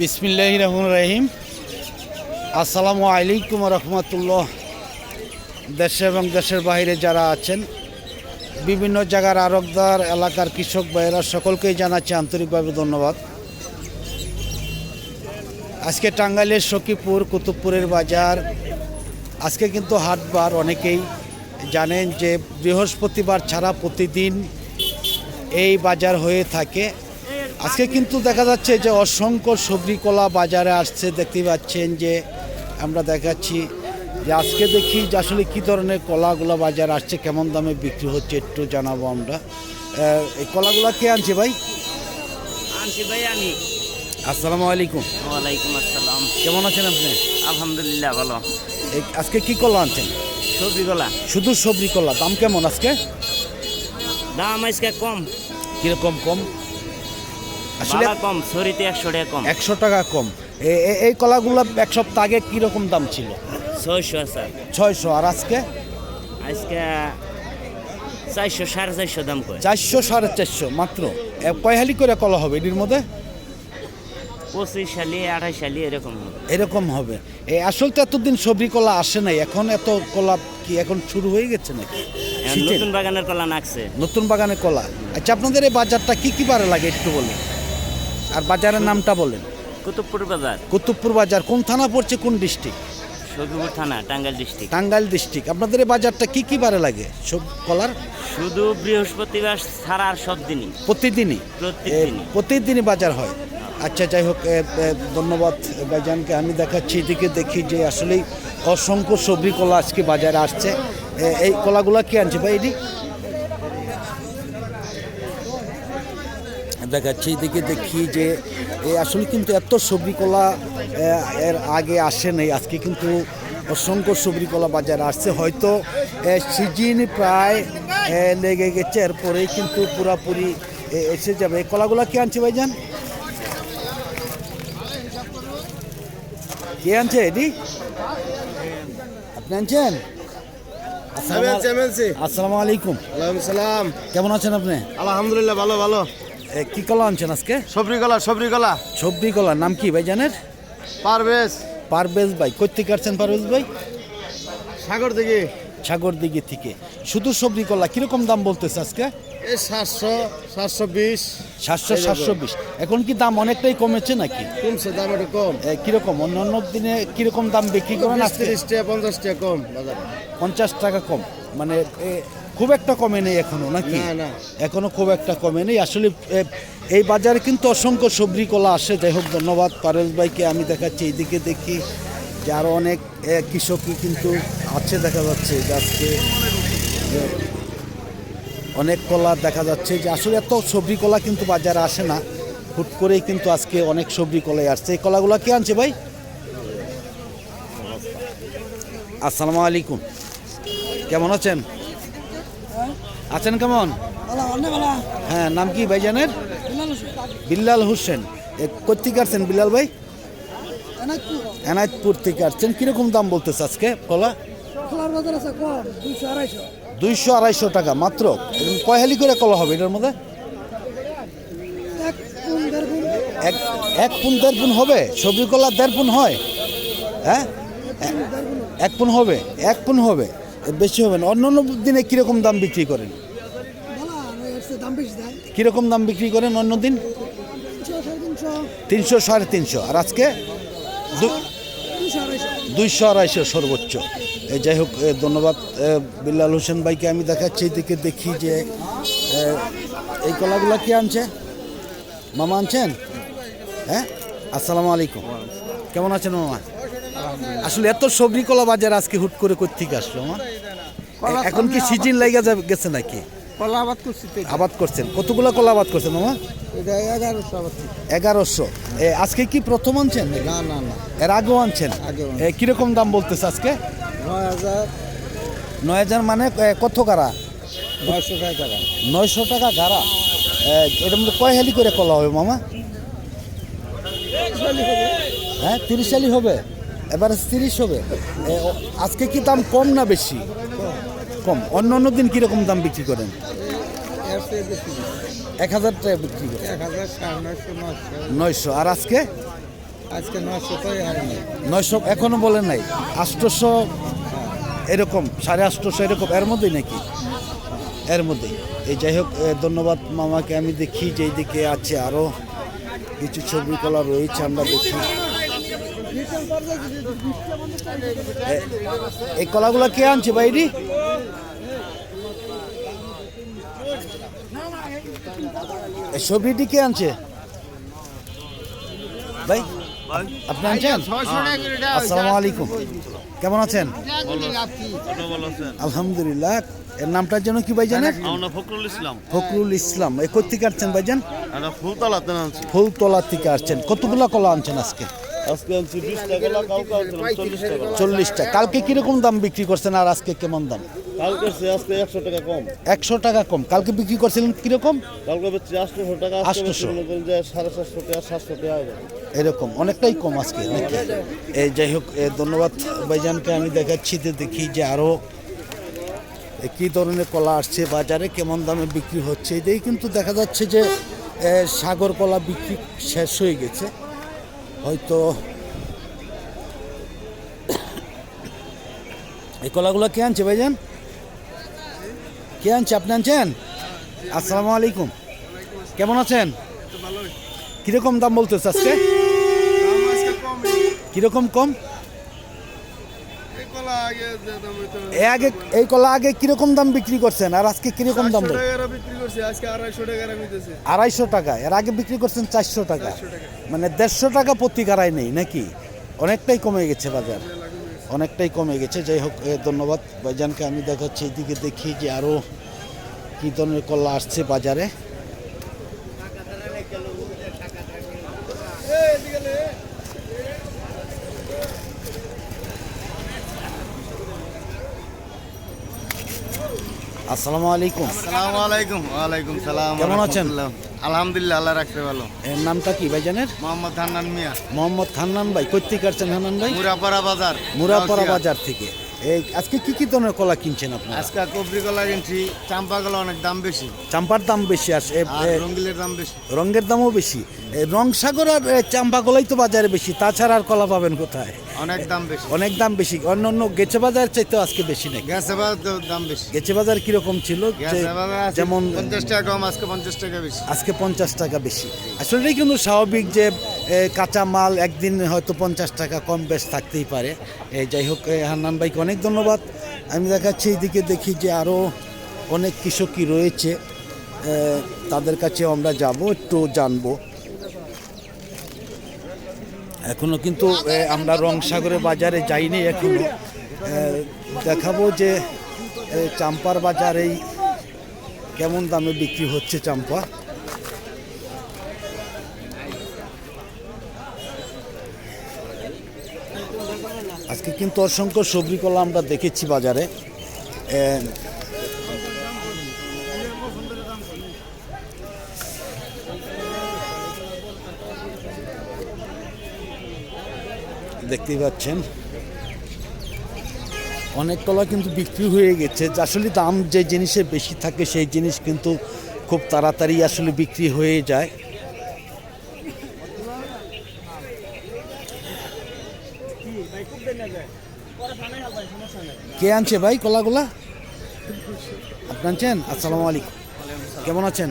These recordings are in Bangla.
বিসমিল্লাহ রহমান রহিম। আসসালামু আলাইকুম রহমতুল্লাহ। দেশে এবং দেশের বাইরে যারা আছেন, বিভিন্ন জায়গার আরবদার এলাকার কৃষক ভাইয়েরা সকলকেই জানাচ্ছি আন্তরিকভাবে ধন্যবাদ। আজকে টাঙ্গাইলের সখীপুর, কুতুবপুরের বাজার, আজকে কিন্তু হাটবার অনেকেই জানেন যে বৃহস্পতিবার ছাড়া প্রতিদিন এই বাজার হয়ে থাকে। আজকে কিন্তু দেখা যাচ্ছে যে অসংখ্য সবজি কলা বাজারে আসছে দেখতে পাচ্ছেন যে আমরা দেখাচ্ছি যে আজকে দেখি যে আসলে কী ধরনের কলাগুলো বাজার আসছে কেমন দামে বিক্রি হচ্ছে একটু জানাব আমরা। এই কলাগুলো কে আনছে ভাই? আনছি ভাই আমি। আসসালামু আলাইকুম। ওয়ালাইকুম আসসালাম। কেমন আছেন আপনি? আলহামদুলিল্লাহ ভালো। আজকে কি কলা আনছেন? সবজি কলা শুধু সবজি কলা দাম কেমন আজকে? দাম আজকে কম। কীরকম কম? আসলে কম সরিতে একশো টাকা কম। একশো টাকা কম। এই কলাগুলো এক সপ্তাহ আগে কীরকম দাম ছিল? ছয়শো আছে। ছয়শো আর আজকে? আজকে চারশো সাড়ে চারশো দাম কয়। চারশো সাড়ে চারশো মাত্র? কয় হালি করে কলা হবে এটির মধ্যে? পঁচিশ সালি আঠাশ সালি এরকম হবে। এরকম হবে। এই আসল তো এতদিন সবজি কলা আসে নাই এখন এত কলা কি এখন শুরু হয়ে গেছে নাকি? এখন নতুন বাগানের কলা নাকছে। নতুন বাগানের কলা। আচ্ছা আপনাদের এই বাজারটা কি কি বারে লাগে একটু বলেন? আর বাজারের নামটা বলেন। কুতুবপুর বাজার। কুতুবপুর বাজার কোন থানা পড়ছে কোন ডিস্ট্রিক্ট? সখীপুর থানা টাঙ্গাইল ডিস্ট্রিক্ট। টাঙ্গাইল ডিস্ট্রিক্ট। আপনাদের এই বাজারটা কি কি বারে লাগে? সব কলার? শুধু বৃহস্পতিবার ছাড়া আর সব দিনই। প্রতিদিনই। প্রতিদিনই। বাজার হয়? আচ্ছা যাই হোক ধন্যবাদ ভাইজানকে। আমি দেখাচ্ছি এদিকে দেখি যে আসলেই অসংখ্য সবজি কলা আজকে বাজারে আসছে। এই কলাগুলা কি আনছে ভাই এটি? দেখাচ্ছি এদিকে দেখি যে আসলে কিন্তু এত সবজি কলা এর আগে আসে নাই আজকে কিন্তু অসংখ্য সবজি কলা বাজারে আসছে। হয়তো সিজন প্রায় লেগে গেছে এরপরেই কিন্তু পুরাপুরি এসে যাবে। এই কলাগুলা কে আনছে ভাইজান? কে আনছে এটি আপনি আনছেন? আসসালামু আলাইকুম। কেমন আছেন আপনি? আলহামদুলিল্লাহ ভালো ভালো। কি কলা আনছেন আজকে? সবরি গলা সবরি কলা। সবজি কলার নাম কি ভাইজানের? পারভেজ। পারভেজ ভাই কোথেকে কাটছেন পারভেজ ভাই? সাগর থেকে সাগর দিকে থেকে। শুধু সবজি কলা কীরকম দাম বলতেছে আজকে? সাতশো সাতশো বিশ। সাতশো সাতশো বিশ। এখন কি দাম অনেকটাই কমেছে নাকি? কমছে দাম একটু কম। কীরকম? অন্য অন্য দিনে কীরকম দাম বিক্রি করেন আজকে? পঞ্চাশ টাকা কম বাজারে। পঞ্চাশ টাকা কম। মানে খুব একটা কমে নেই এখনও নাকি। এখনও খুব একটা কমে নেই আসলে এই বাজারে কিন্তু অসংখ্য সবজি কলা আসে। যাই হোক ধন্যবাদ। পারেল ভাইকে আমি দেখাচ্ছি। এইদিকে দেখি যে আরও অনেক কৃষকই কিন্তু আছে দেখা যাচ্ছে যে আজকে যে অনেক কলা দেখা যাচ্ছে যে আসলে এত সবজি কলা কিন্তু বাজারে আসে না। হুট করেই কিন্তু আজকে অনেক সবজি কলাই আসছে। এই কলাগুলো কে আনছে ভাই? আসসালামু আলাইকুম। কেমন আছেন? আছেন কেমন? হ্যাঁ নাম কি ভাইজানের? বিল্লাল হোসেন। কোথেকে আসছেন বিল্লাল ভাই? এনায়তপুর। থেকে আসছেন। কীরকম দাম বলতেছে আজকে কলা? দুইশো আড়াইশো। টাকা মাত্র? কয় হালি করে কলা হবে এটার মধ্যে? এক পুন দেড় পুন। হবে? সবজি কলা দেড় পুন হয়? হ্যাঁ? এক পুন হবে? এক পুন হবে? বেশি হবে না। অন্য অন্য দিনে কীরকম দাম বিক্রি করেন? কীরকম দাম বিক্রি করেন অন্য দিন? তিনশো সাড়ে তিনশো। আর আজকে? দুইশো আড়াইশো। সর্বোচ্চ। যাই হোক ধন্যবাদ। বিল্লাল হোসেন ভাইকে আমি দেখাচ্ছি এদিকে দেখি যে এই কলাগুলা কে আনছে? মামা আনছেন? হ্যাঁ? আসসালামু আলাইকুম। কেমন আছেন মামা? আসলে এত সবজি কলা বাজার আজকে হুট করে কোথেকে আসলো মামা এ- এখন কি সিজন লেগে যাবে গেছে নাকি? কলা আবাদ করছি আবাদ করছেন। কতগুলো কলা আবাদ করছেন মামা? এগারোশো আবাদ এগারোশো। আজকে কি প্রথম আনছেন না না না। এর আগেও আনছেন? কীরকম দাম বলতেছে আজকে? নয় হাজার নয় হাজার মানে কত গাড়া? নয়শো টাকা নয়শো টাকা গাড়া? এটার মধ্যে কয় হালি করে কলা হবে মামা? হ্যাঁ তিরিশ হালি হবে? এবারে তিরিশ হবে। আজকে কি দাম কম না বেশি? কম। অন্য অন্য দিন কীরকম দাম বিক্রি করেন? এক হাজার টাকা বিক্রি করেন। নয়শো আর আজকে? আজকে নয়শো এখনও বলেন নাই। আষ্টশো এরকম সাড়ে আষ্টশো এরকম। এর মধ্যেই নাকি? এর মধ্যেই। এই যাই হোক ধন্যবাদ মামাকে। আমি দেখি যে দিকে আছে আরও কিছু ছবি কলা রয়েছে আমরা দেখি। এই কলাগুলো কে আনছে বাইরি? এই সবজিটি কে আনছে? ভাই আপনি আনছেন? আসসালামু আলাইকুম। কেমন আছেন? আলহামদুলিল্লাহ। এর নামটার জন্য কি ভাই জানেন ফখরুল ইসলাম। ফখরুল ইসলাম। এ কোথেকে আসছেন ভাইজান? ফুলতলা থেকে আসছেন। কতগুলো কলা আনছেন আজকে? আজকে আনছি বিশ টাকা কাউকে আনছিলাম চল্লিশ টাকা। চল্লিশটা কালকে কীরকম দাম বিক্রি করছেন আর আজকে কেমন দাম? কালকে সে আজকে একশো টাকা কম। একশো টাকা কম। কালকে বিক্রি করছিলেন কীরকম? কালকে বেচছি আটশোশো টাকা আজকে 800 যে সাড়ে সাতশো টাকা সাতশো টাকা এরকম। অনেকটাই কম আজকে নাকি? এই যাই হোক ধন্যবাদ ভাইজানকে। আমি দেখাচ্ছি যে দেখি যে আরও কী ধরনের কলা আসছে বাজারে কেমন দামে বিক্রি হচ্ছে। এটাই কিন্তু দেখা যাচ্ছে যে সাগর কলা বিক্রি শেষ হয়ে গেছে। হয়তো এই কলাগুলো কে আনছে ভাইজান? কে আনছে? আপনি আনছেন? আসসালামু আলাইকুম। কেমন আছেন? কীরকম দাম বলতেছে আজকে? কীরকম কম? আগে এই কলা আগে কীরকম দাম বিক্রি করছেন? আর আজকে কীরকম দাম আড়াইশো টাকা। এর আগে বিক্রি করছেন চারশো টাকা। মানে দেড়শো টাকা প্রতি কারাই নেই নাকি? অনেকটাই কমে গেছে বাজার। অনেকটাই কমে গেছে। যাই হোক ধন্যবাদ। ভাইজানকে আমি দেখাচ্ছি এদিকে দেখি যে আরও কী ধরনের কলা আসছে বাজারে। আসসালামু আলাইকুম। আসসালামু আলাইকুম ওয়ালাইকুম সালাম কেমন আছেন? আলহামদুলিল্লাহ আল্লাহ রাখতে ভালো। এর নামটা কি ভাই জানেন? মোহাম্মদ হান্নান মিয়া। মোহাম্মদ হান্নান ভাই কোথেকে আসছেন হান্নান ভাই? মুরাপাড়া বাজার মুরাপাড়া বাজার থেকে। এই আজকে কি কি ধরনের কলা কিনছেন আপনারা? আজকে কবরি কলা কিনছি চাম্পা কলা অনেক দাম বেশি। চাম্পার দাম বেশি আর রঙ্গিলের দাম বেশি। রঙের দামও বেশি। রং সাগর আর চাম্পা কলাই তো বাজারে বেশি তাছাড়া আর কলা পাবেন কোথায়? অনেক দাম বেশি। অনেক দাম বেশি অন্য অন্য গেছে বাজার চাইতে আজকে বেশি নাকি? গ্যাসে বাজার দাম বেশি। গেছে বাজার কীরকম ছিল? যেমন পঞ্চাশ টাকা কম আজকে পঞ্চাশ টাকা বেশি। আজকে পঞ্চাশ টাকা বেশি। আসলে কিন্তু স্বাভাবিক যে কাঁচা মাল একদিন হয়তো পঞ্চাশ টাকা কম বেশ থাকতেই পারে। যাই হোক হান্নান ভাইকে অনেক ধন্যবাদ। আমি দেখাচ্ছি এইদিকে দেখি যে আরও অনেক কৃষকই রয়েছে। তাদের কাছে আমরা যাব, একটু জানব। এখনও কিন্তু আমরা রংসাগরে বাজারে যাইনি এখনও। দেখাবো যে চাম্পার বাজারেই কেমন দামে বিক্রি হচ্ছে চাম্পা। আজকে কিন্তু অসংখ্য সবজি কলা আমরা দেখেছি বাজারে। দেখতেই পাচ্ছেন। অনেক কলা কিন্তু বিক্রি হয়ে গেছে। আসলে দাম যে জিনিসের বেশি থাকে, সেই জিনিস কিন্তু খুব তাড়াতাড়ি আসলে বিক্রি হয়ে যায়। কে আনছে ভাই কলাগুলা? আপনি আনছেন? আসসালামু আলাইকুম। কেমন আছেন?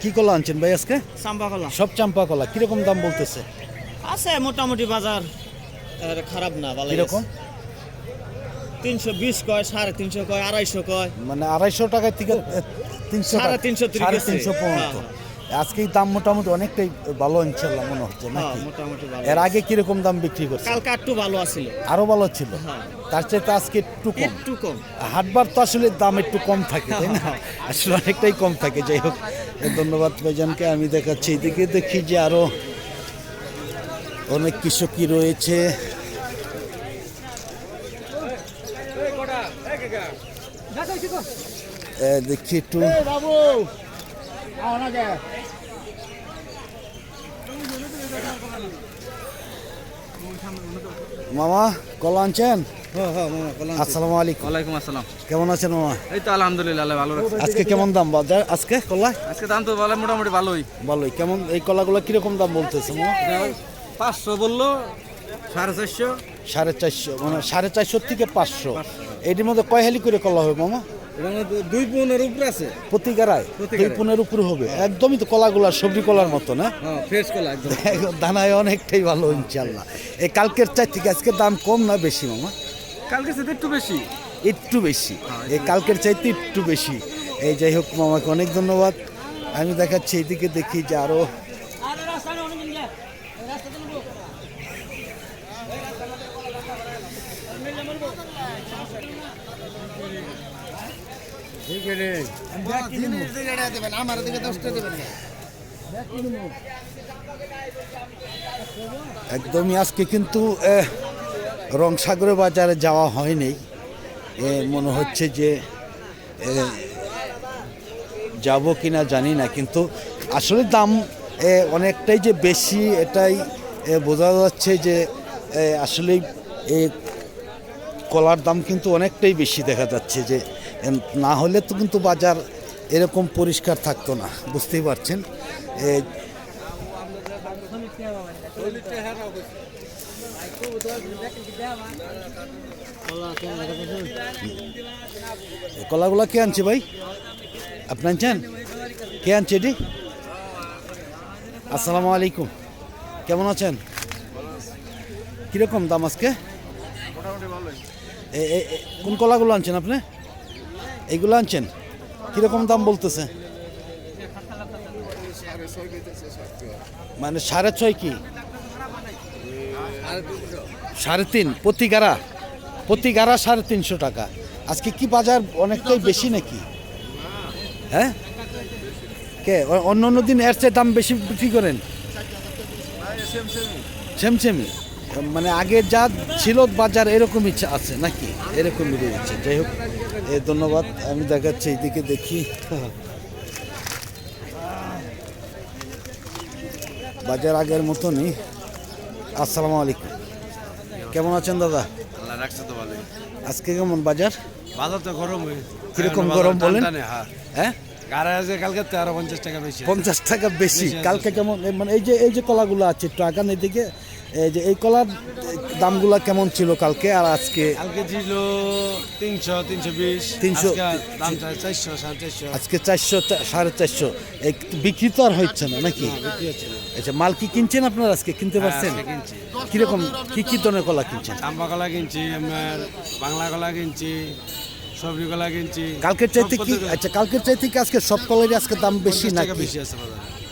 কি কলা আনছেন ভাই আজকে? চাম্পা কলা। সব চাম্পা কলা। কীরকম দাম বলতেছে? আছে মোটামুটি বাজার খারাপ না ভালো কীরকম? তিনশো বিশ কয় সাড়ে তিনশো কয় আড়াইশো কয়। মানে আড়াইশো টাকা থেকে তিনশো সাড়ে তিনশো সাড়ে তিনশো পর্যন্ত। আজকে দাম মোটামুটি অনেকটাই ভালো ইনশাল্লাহ মনে হচ্ছে হ্যাঁ নাকি? মোটামুটি এর আগে কীরকম দাম বিক্রি করছে? কালকে একটু ভালো আছিল। আরও ভালো ছিল? হ্যাঁ। তার চাইতে আজকে একটু কম। একটু কম। হাটবার তো আসলে দাম একটু কম থাকে তাই না? আসলে অনেকটাই কম থাকে যাই হোক। ধন্যবাদ ভাইজানকে আমি দেখাচ্ছি এদিকে। দেখি যে আরও অনেক কৃষকই রয়েছে। এ, দেখি একটু। মামা কলা আনছেন? হ্যাঁ হ্যাঁ আসসালামু আলাইকুম। ওয়ালাইকুম আসসালাম। কেমন আছেন মামা? এই তো আলহামদুলিল্লাহ ভালো আজকে কেমন দাম? বাজার আজকে কলা? আজকে দাম তো বলে মোটামুটি ভালোই। ভালোই। কেমন এই কলাগুলো কীরকম দাম বলতেছে মামা? পাঁচশো বলল সাড়ে চারশো। সাড়ে চারশো মানে সাড়ে চারশো থেকে পাঁচশো। এটির মধ্যে কয় হালি করে কলা হবে মামা? দুই পনেরো উপরে আছে। প্রতি গাড়ায় দুই পনেরো উপরে হবে। একদমই তো কলাগুলা সবজি কলার মতো না? হ্যাঁ ফ্রেশ কলা একদম। দানায় অনেকটাই ভালো ইনশাল্লাহ এই কালকের চাই থেকে আজকে দাম কম না বেশি মামা? কালকে সেটা একটু বেশি। একটু বেশি। এই কালকের চাইতে একটু বেশি। এই যাই হোক মামাকে অনেক ধন্যবাদ। আমি দেখাচ্ছি এইদিকে দেখি যে আরও একদমই আজকে কিন্তু রংসাগর বাজারে যাওয়া হয়নি। মনে হচ্ছে যে যাব কিনা জানি না, কিন্তু আসলে দাম অনেকটাই যে বেশি, এটাই বোঝা যাচ্ছে যে আসলেই কলার দাম কিন্তু অনেকটাই বেশি দেখা যাচ্ছে যে না হলে তো কিন্তু বাজার এরকম পরিষ্কার থাকতো না, বুঝতেই পারছেন? কলাগুলা কে আনছে ভাই? আপনি আনছেন? কে আনছে এটি? আসসালামু আলাইকুম। কেমন আছেন? কীরকম দাম আজকে? কোন কলাগুলো আনছেন আপনি? এইগুলো আনছেন? কীরকম দাম বলতেছে? মানে সাড়ে ছয় কি? সাড়ে তিন, প্রতি গাড়া? প্রতি গাড়া সাড়ে তিনশো টাকা। আজকে কি বাজার অনেকটাই বেশি নাকি? হ্যাঁ? কে? অন্য অন্য দিন এর চেয়ে দাম বেশি বিক্রি করেন? সেমসেমি মানে আগে যা ছিল বাজার এরকমই চা- আছে নাকি? এরকমই রয়েছে যাই হোক এ ধন্যবাদ। আমি দেখাচ্ছি এইদিকে দেখি। বাজার আগের মতনই। আসসালামু আলাইকুম। কেমন আছেন দাদা? আজকে কেমন বাজার? বাজার তো গরম হয়ে কীরকম গরম বলেন? হ্যাঁ? আছে কালকে তেরো পঞ্চাশ টাকা বেশি পঞ্চাশ টাকা বেশি। কালকে কেমন মানে এই যে এই যে কলাগুলো আছে আগান এদিকে এই যে এই কলার দামগুলা কেমন ছিল কালকে আর আজকে? কালকে ছিল তিনশো তিনশো বিশ 300 দাম চারশো সাড়ে চারশো। আজকে চারশো সাড়ে চারশো। বিক্রি তো আর হচ্ছে না নাকি? আচ্ছা মাল কি কিনছেন আপনার আজকে? কিনতে পারছেন? কিনছি। কীরকম কি কি ধরনের কলা কিনছেন? চাম্পা কলা কিনছি আমার বাংলা কলা কিনছি সবজি কলা কিনছি। কালকের চাইতে কি আচ্ছা কালকের চাইতে কি আজকে সব কলারই আজকে দাম বেশি 50 টাকা নাকি? বেশি আছে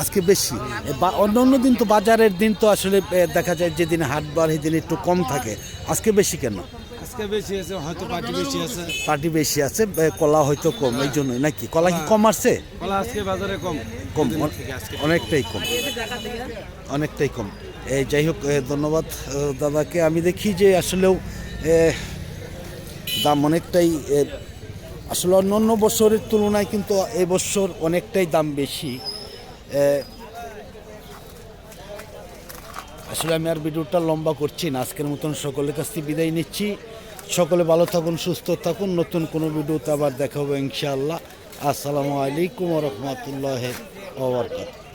আজকে বেশি। বা অন্য অন্য দিন তো বাজারের দিন তো আসলে দেখা যায় যেদিন হাট বার সেদিন একটু কম থাকে। আজকে বেশি কেন? আজকে বেশি আছে হয়তো পার্টি বেশি আছে। পার্টি বেশি আছে কলা হয়তো কম এই জন্যই নাকি? কলা কি কম আসছে? কলা আজকে বাজারে কম। অনেকটাই কম। অনেকটাই কম। এই যাই হোক ধন্যবাদ দাদাকে। আমি দেখি যে আসলেও দাম অনেকটাই আসলে অন্য অন্য বছরের তুলনায় কিন্তু এবছর অনেকটাই দাম বেশি। আসলে আমি আর ভিডিওটা লম্বা করছি না, আজকের মতন সকলের কাছ থেকে বিদায় নিচ্ছি। সকলে ভালো থাকুন, সুস্থ থাকুন, নতুন কোনো ভিডিওতে আবার দেখা হবে ইনশাআল্লাহ। আসসালামু আলাইকুম রহমতুল্লাহ ওবরকাত